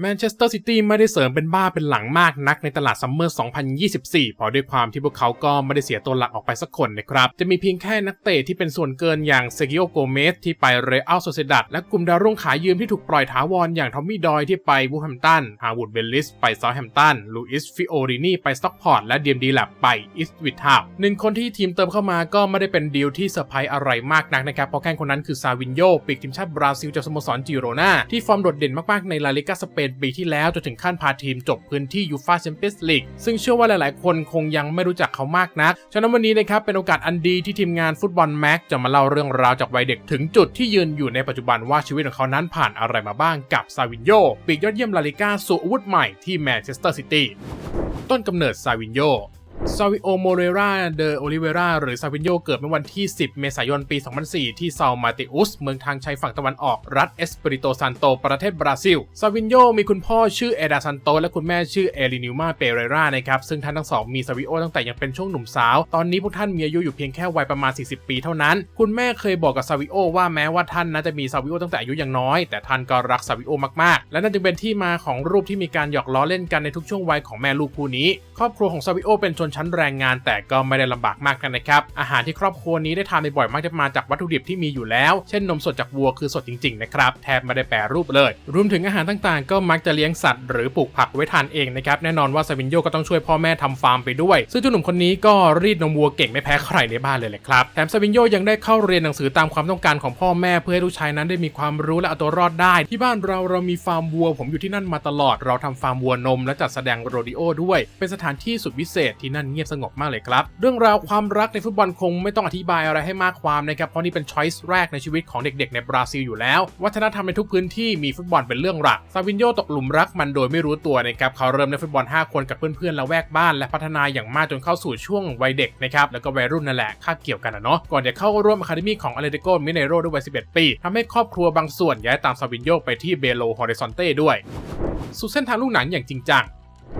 แมนเชสเตอร์ซิตี้ไม่ได้เสริมเป็นบ้าเป็นหลังมากนักในตลาดซัมเมอร์ 2024 เพราะด้วยความที่พวกเขาก็ไม่ได้เสียตัวหลักออกไปสักคนนะครับ จะมีเพียงแค่นักเตะที่เป็นส่วนเกินอย่างเซกิโอโกเมสที่ไปเรอัลโซเซดัดและกลุ่มดาวรุ่งขายยืมที่ถูกปล่อยถาวรอย่างทอมมี่ดอยที่ไปบูแฮมตัน ฮาวูดเบลลิสไปซาแฮมตัน ลูอิสฟิโอรินีไปสต็อกพอร์ตและเดียมดีแลบไปอิสวิทาวหนึ่งคนที่ทีมเติมเข้ามาก็ไม่ได้เป็นดีลที่เซอร์ไพรส์อะไรมากนักนะครับ เพราะแค่คนนั้นคือซาวินโยปีกทีมชาติบราซิลจากสโมสรจิโรนาที่ฟอร์มโดดเด่นมากๆในลาลิกาสเปนปีที่แล้วจนถึงขั้นพาทีมจบพื้นที่ยูฟาแชมเปี้ยนส์ลีกซึ่งเชื่อว่าหลายๆ คนคงยังไม่รู้จักเขามากนัก ฉะนั้นวันนี้นะครับเป็นโอกาสอันดีที่ทีมงานฟุตบอลแม็กจะมาเล่าเรื่องราวจากวัยเด็กถึงจุดที่ยืนอยู่ในปัจจุบันว่าชีวิตของเขานั้นผ่านอะไรมาบ้างกับซาวินโยปีกยอดเยี่ยมลาลิก้าสู่อาวุธใหม่ที่แมนเชสเตอร์ซิตี้ต้นกำเนิดซาวินโย ซาวิโอโมเรราเดอโอลิเวราหรือซาวินโยเกิดเมื่อวันที่ 10 เมษายน ปี 2004 ที่เซามาติอุส เมืองทางชายฝั่งตะวันออก รัฐเอสเปริโตซันโต ประเทศบราซิล ซาวินโยมีคุณพ่อชื่อเอดาซันโต และคุณแม่ชื่อเอลินิวมาเปเรรานะครับ ซึ่งท่านทั้งสองมีซาวิโอตั้งแต่ยังเป็นช่วงหนุ่มสาว ตอนนี้พวกท่านมีอายุอยู่เพียงแค่วัยประมาณ 40 ปีเท่านั้น คุณแม่เคยบอกกับซาวิโอว่าแม้ว่าท่านน่าจะมีซาวิโอตั้งแต่อายุยังน้อย แต่ท่านก็รักซาวิโอมากๆ และนั่นจึงเป็นที่มาของรูปที่มีการหยอกล้อเล่นกันในทุกช่วงวัยของแม่ลูกคู่นี้ ครอบครัวของซาวิโอเป็นชนชั้นแรงงาน แต่ก็ไม่ได้ลำบากมากกันนะครับ อาหารที่ครอบครัวนี้ได้ทานบ่อยมากจะมาจากวัตถุดิบที่มีอยู่แล้ว เช่นนมสดจากวัวคือสดจริงๆนะครับ แทบไม่ได้แปรรูปเลย รวมถึงอาหารต่างๆ ก็มักจะเลี้ยงสัตว์หรือปลูกผักไว้ทานเองนะครับ แน่นอนว่าซาวินโยก็ต้องช่วยพ่อแม่ทำฟาร์มไปด้วย ซึ่งเจ้าหนุ่มคนนี้ก็รีดนมวัวเก่งไม่แพ้ใครในบ้านเลยแหละครับ แถมซาวินโยยังได้เข้าเรียนหนังสือตามความต้องการของพ่อแม่เพื่อให้ลูกชายนั้นได้มีความรู้และเอาตัวรอดได้ ที่บ้านเราเรามีฟาร์มวัว ผมอยู่ที่นั่นมาตลอด เราทำฟาร์มวัวนมและจัดแสดงโรดิโอด้วย เป็นสถานที่สุดวิเศษที่นั่นเงียบสงบมากเลยครับ เรื่องราวความรักในฟุตบอลคงไม่ต้องอธิบายอะไรให้มากความนะครับ เพราะนี่เป็นช้อยส์แรกในชีวิตของเด็กๆ ในบราซิลอยู่แล้ว วัฒนธรรมในทุกพื้นที่มีฟุตบอลเป็นเรื่องหลัก ซาวินโยตกหลุมรักมันโดยไม่รู้ตัวนะครับ เขาเริ่มในฟุตบอล 5 คนกับเพื่อนๆ และแวกบ้าน และพัฒนาอย่างมากจนเข้าสู่ช่วงวัยเด็กนะครับ แล้วก็วัยรุ่นนั่นแหละ คาบเกี่ยวกันนะเนาะ ก่อนจะเข้าร่วมอะคาเดมี่ของอเลติโกมิเนโรด้วยวัย 11 ปีทำให้ครอบครัวบางส่วนย้ายตามซาวินโยไปที่เบโลฮอริซอนเต้ด้วยสู่เส้นทางลูกหนังอย่างจริงจัง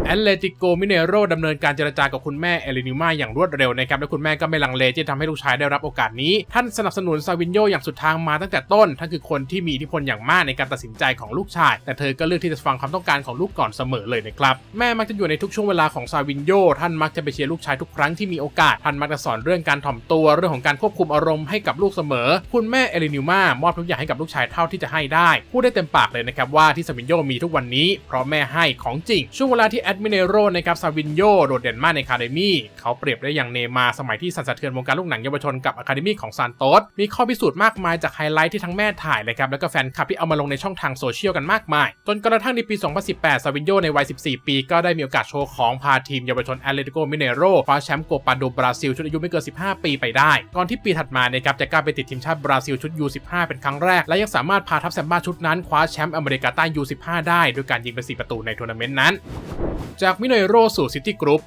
แอตเลติโกมิเนโรดำเนินการเจรจากับคุณแม่เอลินิมาอย่างรวดเร็วนะครับและคุณแม่ก็ไม่ลังเลที่ทำให้ลูกชายได้รับโอกาสนี้ ท่านสนับสนุนซาวินโยอย่างสุดทางมาตั้งแต่ต้น ท่านคือคนที่มีอิทธิพลอย่างมากในการตัดสินใจของลูกชาย แต่เธอก็เลือกที่จะฟังความต้องการของลูกก่อนเสมอเลยนะครับแม่มักจะอยู่ในทุกช่วงเวลาของซาวินโยท่านมักจะไปเชียร์ลูกชายทุกครั้งที่มีโอกาสท่านมักจะสอนเรื่องการถ่อมตัวเรื่องของการควบคุมอารมณ์ให้กับลูกเสมอ คุณแม่เอลินิมามอบทุกอย่างให้กับลูกชายเท่าที่จะให้ได้พูดได้เต็มปากเลยนะครับว่าที่ซาวินโยมีทุกวันนี้เพราะแม่ให้ของจริงช่วงเวลาที่แอดมิเนโรนะครับซาวินโยโดดเด่นมากในคาเดมี่เขาเปรียบได้อย่างเนมาสมัยที่สั่นสะเทือนวงการลูกหนังเยาวชนกับอะคาเดมี่ของซานโตสมีข้อพิสูจน์มากมายจากไฮไลท์ที่ทั้งแม่ถ่ายเลยครับแล้วก็แฟนคลับที่เอามาลงในช่องทางโซเชียลกันมากมาย จนกระทั่งในปี 2018 ซาวินโยในวัย 14 ปีก็ได้มีโอกาสโชว์ของพาทีมเยาวชนแอตเลติโกมิเนโรคว้าแชมป์โกปาโดบราซิลชุดอายุไม่เกิน 15 ปีไปได้ ก่อนที่ปีถัดมานะครับจะกล้าไปติดทีมชาติบราซิลชุด U15 เป็นครั้งแรก และยังสามารถพาทัพแซมบ้าชุดนั้นคว้าแชมป์อเมริกาใต้ U15 ได้ด้วยการยิงเป็น4ประตูในทัวร์นาเมนต์นั้นจากมิเนโรสู่ซิตี้กรุ๊ป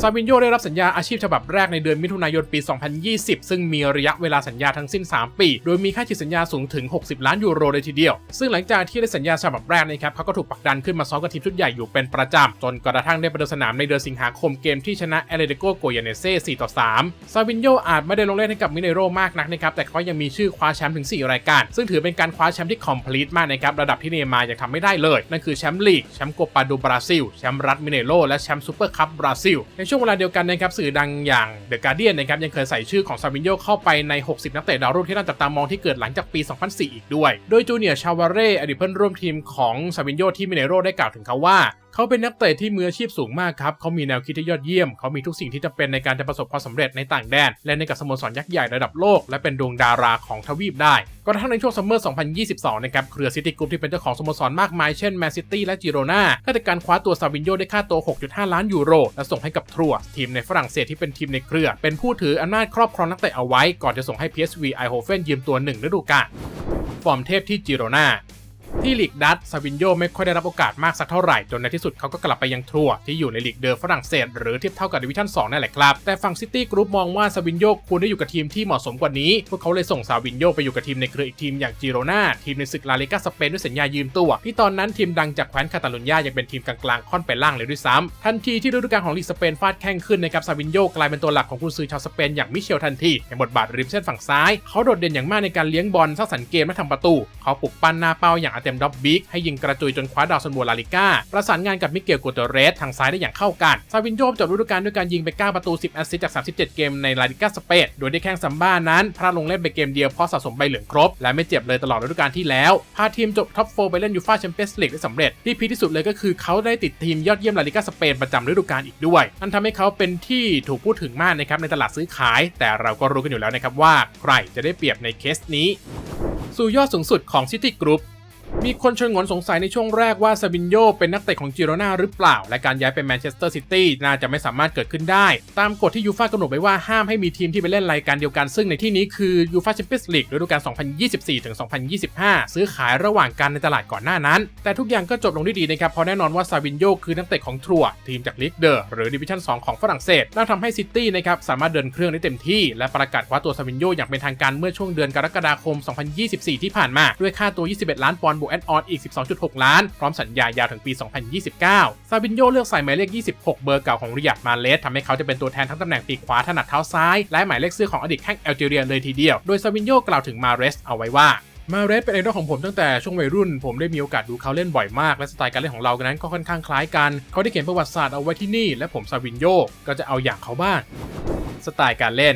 ซาวินโยได้รับสัญญาอาชีพฉบับแรกในเดือนมิถุนายนปี 2020 ซึ่งมีระยะเวลาสัญญาทั้งสิ้น 3 ปี โดยมีค่าฉีดสัญญาสูงถึง 60 ล้านยูโรเลยทีเดียว ซึ่งหลังจากที่ได้สัญญาฉบับแรกนะครับเขาก็ถูกผลักดันขึ้นมาซ้อมกับทีมชุดใหญ่อยู่เป็นประจำ จนกระทั่งได้ประเดิมสนามในเดือนสิงหาคมเกมที่ชนะเอเลเดโกโกยาเนเซ่4ต่อ3ซาวินโยอาจไม่ได้ลงเล่นให้กับมิเนโรมากนักนะครับแต่เขายังมีชื่อคว้าแชมป์ถึง 4 รายการ ซึ่งถือเป็นการคว้าแชมป์ที่คอมพลีทมากนะครับระดับที่เนมาร์ยังทำไม่ได้เลยนั่นคือแชมป์ลีกแชมป์โกปาโดบราซิลแชมป์รัฐมิเนโรและแชมป์ซูเปอร์คัพบราซิลในช่วงเวลาเดียวกันนะครับสื่อดังอย่างเดอะการ์เดียนนะครับยังเคยใส่ชื่อของซาบินโยเข้าไปใน 60 นักเตะดาวรุ่งที่น่าจับตามองที่เกิดหลังจากปี 2004 อีกด้วย โดยจูเนียร์ชาวาเร่อดีตเพื่อนร่วมทีมของซาบินโยที่มิเนโรได้กล่าวถึงเขาว่า เขาเป็นนักเตะที่มืออาชีพสูงมากครับเขามีแนวคิดที่ยอดเยี่ยม เขามีทุกสิ่งที่จะเป็นในการจะประสบความสำเร็จในต่างแดน และในกับสโมสรยักษ์ใหญ่ระดับโลก และเป็นดวงดาราของทวีปได้ ก็ทั้งในช่วงซัมเมอร์ 2022 นะครับ เครือซิตี้กรุ๊ปที่เป็นเจ้าของสโมสรมากมาย เช่นแมนซิตี้และจิโรนาก็ได้การคว้าตัวซาวินโยได้ค่าตัว 6.5 ล้านยูโร และส่งให้กับทรัวทีมในฝรั่งเศสที่เป็นทีมในเครือ เป็นผู้ถืออำนาจครอบครองนักเตะเอาไว้ ก่อนจะส่งให้ PSV ไอโฮเฟนยืมตัวหนึ่งฤดูกาลฟอร์มเทพที่จิโรนา ที่ลีกดัตซาวินโยไม่ค่อยได้รับโอกาสมากสักเท่าไหร่ จนในที่สุดเขาก็กลับไปยังทัวร์ที่อยู่ในลีกเดอฝรั่งเศส หรือเทียบเท่ากับดิวิชั่น 2 นั่นแหละครับ แต่ฝั่งซิตี้กรุ๊ปมองว่าซาวินโยควรได้อยู่กับทีมที่เหมาะสมกว่านี้ พวกเขาเลยส่งซาวินโยไปอยู่กับทีมในเครืออีกทีมอย่างจิโรนาทีมในศึกลาลิกาสเปนด้วยสัญญายืมตัว ที่ตอนนั้นทีมดังจากแคว้นคาตาลุญญายังเป็นทีมกลางๆค่อนไปล่างเลยด้วยซ้ำทันทีที่ฤดูกาลของลีกสเปนฟาดแข้งขึ้นนะครับซาวินโยกลายเป็นตัวหลักของกุนซือชาวสเปนอย่างมิเชลทันทีในบทบาทริมเส้นฝั่งซ้ายเขาโดดเด่นอย่างมากในการเลี้ยงบอลสร้างสรรค์เกมและทำประตูเขาปลุกปั้นหน้าเป้าอย่างเต็มดอบบิกให้ยิงกระจุยจนคว้าดาวซันโวลาลิก้า ประสานงานกับมิเกลโกเตเรสทางซ้ายได้อย่างเข้ากัน ซาวินโยจบฤดูกาลด้วยการยิงไป 9 ประตู 10 แอสซิสต์จาก 37 เกมในลาลิก้าสเปนโดยได้แข้งซัมบ้านั้นพลาดลงเล่นไปเกมเดียวเพราะสะสมใบเหลืองครบ และไม่เจ็บเลยตลอดฤดูกาลที่แล้ว พาทีมจบท็อปโฟไปเล่นยูฟ่าแชมเปี้ยนส์ลีกได้สำเร็จ ที่พีที่สุดเลยก็คือเขาได้ติดทีมยอดเยี่ยมลาลิก้าสเปนประจำฤดูกาลอีกด้วยนั่นทำให้เขาเป็นที่ถูกพูดถึงมากนะครับในตลาดซื้อขาย แต่เราก็รู้กันอยู่แล้วนะครับว่า ใครจะได้เปรียบในเคสนี้สู่ยอดสูงสุดของซิตี้กรุ๊ป มีคนชวนงนสงสัยในช่วงแรกว่าซาบินโยเป็นนักเตะของจิโรนาหรือเปล่า และการย้ายไปแมนเชสเตอร์ซิตี้น่าจะไม่สามารถเกิดขึ้นได้ ตามกฎที่ยูฟ่ากำหนดไว้ว่าห้ามให้มีทีมที่ไปเล่นรายการเดียวกัน ซึ่งในที่นี้คือยูฟ่าแชมเปี้ยนส์ลีกฤดูกาล 2024-2025 ซื้อขายระหว่างกันในตลาดก่อนหน้านั้น แต่ทุกอย่างก็จบลงด้วยดีนะครับเพราะแน่นอนว่าซาบินโยคือนักเตะของทัวทีมจากลีกเดอร์หรือดิวิชั่น 2 ของฝรั่งเศสน่าทำให้ซิตี้นะครับสามารถเดินเครื่องได้เต็มที่และประกาศคว้าตัวซาบินโยอย่างเป็นทางการเมื่อช่วงเดือนกรกฎาคม 2024 ที่ผ่านมาด้วยค่าตัว 21 ล้านปอนด์บวกแอดออนอีก 12.6 ล้าน พร้อมสัญญายาวถึงปี 2029 ซาบินโยเลือกใส่หมายเลข 26 เบอร์เก่าของริยัดมาเลสทำให้เขาจะเป็นตัวแทนทั้งตำแหน่งปีกขวาถนัดเท้าซ้าย และหมายเลขเสื้อของอดีตแข้งแอลจีเรียเลยทีเดียว โดยซาบินโยกล่าวถึงมาเรสเอาไว้ว่ามาเรสเป็นไอดอลของผมตั้งแต่ช่วงวัยรุ่น ผมได้มีโอกาสดูเขาเล่นบ่อยมาก และสไตล์การเล่นของเรากันนั้นก็ค่อนข้างคล้ายกัน เขาได้เขียนประวัติศาสตร์เอาไว้ที่นี่ และผมซาวินโยก็จะเอาอย่างเขาบ้างสไตล์การเล่น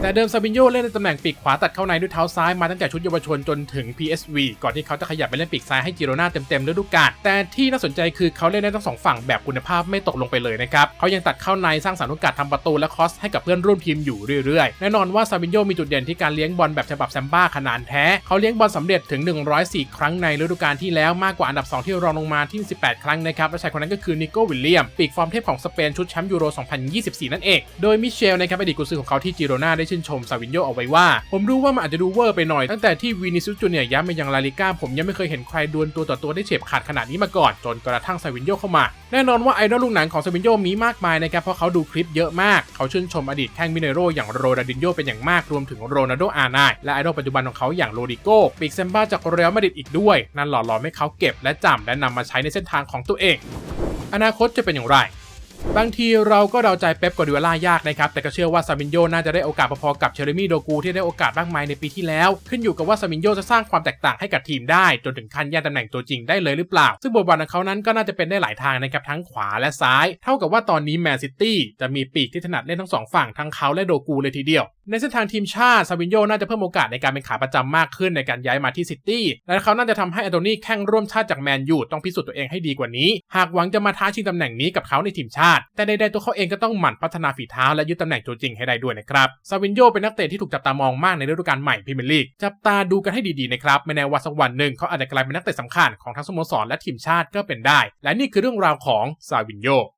แต่เดิมซาบินโยเล่นในตำแหน่งปีกขวาตัดเข้าในด้วยเท้าซ้ายมาตั้งแต่ชุดเยาวชนจนถึง PSV ก่อนที่เขาจะขยับไปเล่นปีกซ้ายให้จิโรนาเต็มๆฤดูกาลแต่ที่น่าสนใจคือเขาเล่นได้ทั้งสองฝั่งแบบคุณภาพไม่ตกลงไปเลยนะครับเขายังตัดเข้าในสร้างสรรค์โอกาสทำประตูและคอสให้กับเพื่อนร่วมทีมอยู่เรื่อยๆแน่นอนว่าซาบินโยมีจุดเด่นที่การเลี้ยงบอลแบบฉบับแซมบ้าขนาดแท้เขาเลี้ยงบอลสำเร็จถึง 104 ครั้งในฤดูกาลที่แล้วมากกว่าอันดับ 2 ที่รองลงมาที่ 18 ครั้งนะครับและชายคนนั้นก็คือนิโก้วิลเลียมปีกฟอร์มเทพของสเปนชุดแชมป์ยูโร 2024 นั่นเองโดยมิเชลนะครับอดีตกุญซือของเขาที่จิโรนาได้ชื่นชมซาวินโยเอาไว้ว่า ผมรู้ว่ามันอาจจะดูเวอร์ไปหน่อย ตั้งแต่ที่วินิซุสจูเนียย้ายมายังลาลิก้าผมยังไม่เคยเห็นใครดวลตัวต่อตัวได้เฉียบขาดขนาดนี้มาก่อน จนกระทั่งซาวินโยเข้ามา แน่นอนว่าไอดอลลูกหนังของซาวินโยมีมากมายนะครับเพราะเขาดูคลิปเยอะมากเขาชื่นชมอดีตแข้งมิเนโรอย่างโรนัลดินโยเป็นอย่างมากรวมถึงโรนัลโดอาร์ไนและไอดอลปัจจุบันของเขาอย่างโรดิโก้ปีกเซมบ้าจากเรอัลมาดริดอีกด้วย นั่นหล่อหลอมให้เขาเก็บและจำและนำมาใช้ในเส้นทางของตัวเอง อนาคตจะเป็นอย่างไร บางทีเราก็เดาใจเป๊ปกวาดิโอล่ายากนะครับ แต่ก็เชื่อว่าซามินโยน่าจะได้โอกาสพอๆกับเชอร์มี่โดกูที่ได้โอกาสมากมายในปีที่แล้ว ขึ้นอยู่กับว่าซามินโยจะสร้างความแตกต่างให้กับทีมได้ จนถึงขั้นแย่งตำแหน่งตัวจริงได้เลยหรือเปล่า ซึ่งบทบาทของเขานั้นก็น่าจะเป็นได้หลายทางนะครับทั้งขวาและซ้าย เท่ากับว่าตอนนี้แมนซิตี้จะมีปีกที่ถนัดเล่นทั้งสองฝั่งทั้งเขาและโดกูเลยทีเดียว ในเส้นทางทีมชาติซาวินโยน่าจะเพิ่มโอกาสในการเป็นขาประจำมากขึ้นในการย้ายมาที่ซิตี้และเขาน่าจะทำให้อโทนีแข่งร่วมชาติจากแมนยูต้องพิสูจน์ตัวเองให้ดีกว่านี้ หากหวังจะมาท้าชิงตำแหน่งนี้กับเขาในทีมชาติ แต่ใดๆตัวเขาเองก็ต้องหมั่นพัฒนาฝีเท้าและยึดตำแหน่งตัวจริงให้ได้ด้วยนะครับซาวินโยเป็นนักเตะที่ถูกจับตามองมากในฤดูกาลใหม่พรีเมียร์ลีกจับตาดูกันให้ดีๆนะครับไม่แน่ว่าสักวันหนึ่งเขาอาจจะกลายเป็นนักเตะสำคัญของทั้งสโมสรและทีมชาติก็เป็นได้ และนี่คือเรื่องราวของซาวินโย